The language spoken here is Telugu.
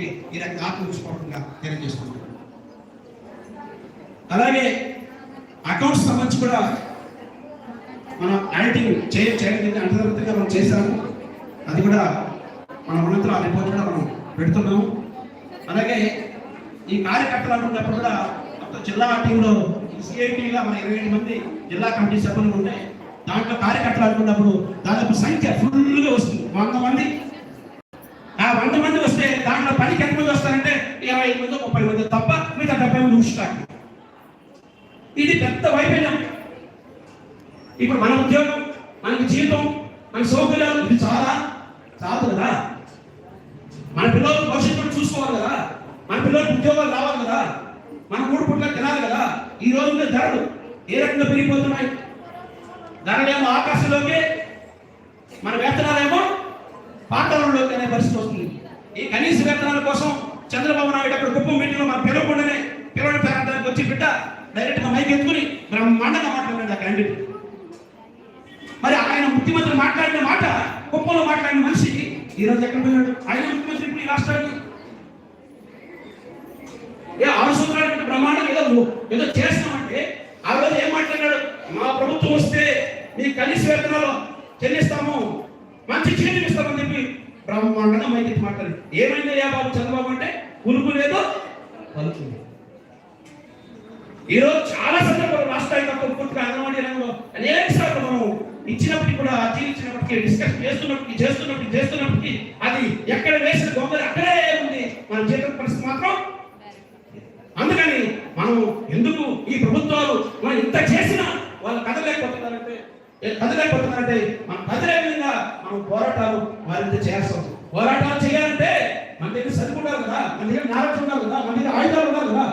చెప్పి ఈ రకంగా ఆత్మవిశ్వాసంగా తెలియజేస్తున్నాను. అలాగే అకౌంట్స్ సంబంధించి కూడా మనం ఆడిటింగ్ చేయ చేయడం అంతర్గతంగా మనం చేశాము. అది కూడా మన ఉన్నంతలో ఆ రిపోర్ట్ కూడా మనం పెడుతున్నాము. అలాగే ఈ కార్యకర్తలు అనుకున్నప్పుడు కూడా మొత్తం జిల్లా టీంలో సిఐటిగా మన ఇరవై ఏడు మంది జిల్లా కమిటీ సభ్యులు ఉన్నాయి దాంట్లో కార్యకర్తలు అనుకున్నప్పుడు దాదాపు సంఖ్య ఫుల్గా వస్తుంది. వంద మంది ఆ వంద మంది వస్తే దాంట్లో పనికి ఎంతమంది వస్తారంటే ఇరవై ఐదు మంది ముప్పై మంది తప్ప మిగతా డెబ్బై మంది ఉంచుతారు ఇది పెద్ద వైఫల్యం. ఇప్పుడు మన ఉద్యోగం మనకి జీవితం మన సౌకర్యాలు ఇది చాలా చాలు కదా. మన పిల్లలు భవిష్యత్తు చూసుకోవాలి కదా. మన పిల్లలకు ఉద్యోగాలు రావాలి కదా. మన మూడు పుట్ల తినాలి కదా. ఈ రోజుల్లో ధరలు ఏ రకంగా పెరిగిపోతున్నాయి? ధరలేమో ఆకాశంలోకి మన వేతనాలేమో పాతాళంలోకి అనే పరిస్థితి వస్తుంది. ఈ కనీస వేతనాల కోసం చంద్రబాబు నాయుడు అక్కడ కుప్పం మీటింగ్లో మన పిలవకుండానే పిలవని ప్రాంతానికి వచ్చి బిడ్డ డైరెక్ట్గా మైక్ ఎత్తుకుని బ్రహ్మాండంగా మాట్లాడాడు ఆ క్యాండిడేట్. మరి ఆయన ముఖ్యమంత్రి మాట్లాడిన మాట కుప్పంలో మాట్లాడిన మనిషి ఈ రోజు ఎక్కడ పోయాడు ఆయన ముఖ్యమంత్రి ఇప్పుడు ఈ రాష్ట్రానికి. ఏ ఆరు సంవత్సరాలు బ్రహ్మాండం ఏదో ఏదో చేస్తామంటే ఆ రోజు ఏం మాట్లాడాడు మా ప్రభుత్వం వస్తే మీ కనీస వేతనాలు చెల్లిస్తాము మంచి జీవితం ఇస్తామని చెప్పి బ్రహ్మాండంగా మైకి మాట్లాడు. ఏమైందయ్యా బాబు చంద్రబాబు అంటే? ఉలుపు లేదు పలుకుంది. ఈరోజు చాలా సందర్భాలు రాష్ట్రాలు తప్ప పూర్తిగా అంగన్వాడీ రంగంలో అనేక సార్లు మనం ఇచ్చినప్పటికీ కూడా జీవించినప్పటికీ డిస్కస్ చేస్తున్నప్పటికీ చేస్తున్నప్పటికీ చేస్తున్నప్పటికీ అది ఎక్కడ వేసిన గొంగలి అక్కడే ఉంది. మన జీవితం పరిస్థితి మాత్రం అందుకని మనం ఎందుకు ఈ ప్రభుత్వాలు మనం ఇంత చేసినా వాళ్ళు కదలేకపోతున్నారంటే కదలేకపోతున్నారంటే మనం కదిలే పోరాటాలు మరింత చేస్తాం. పోరాటాలు చేయాలంటే మన దగ్గర సరిపోతారు కదా మన దగ్గర నారట్లు ఉన్నారు కదా మన దగ్గర ఆయుధాలు ఉన్నారు కదా.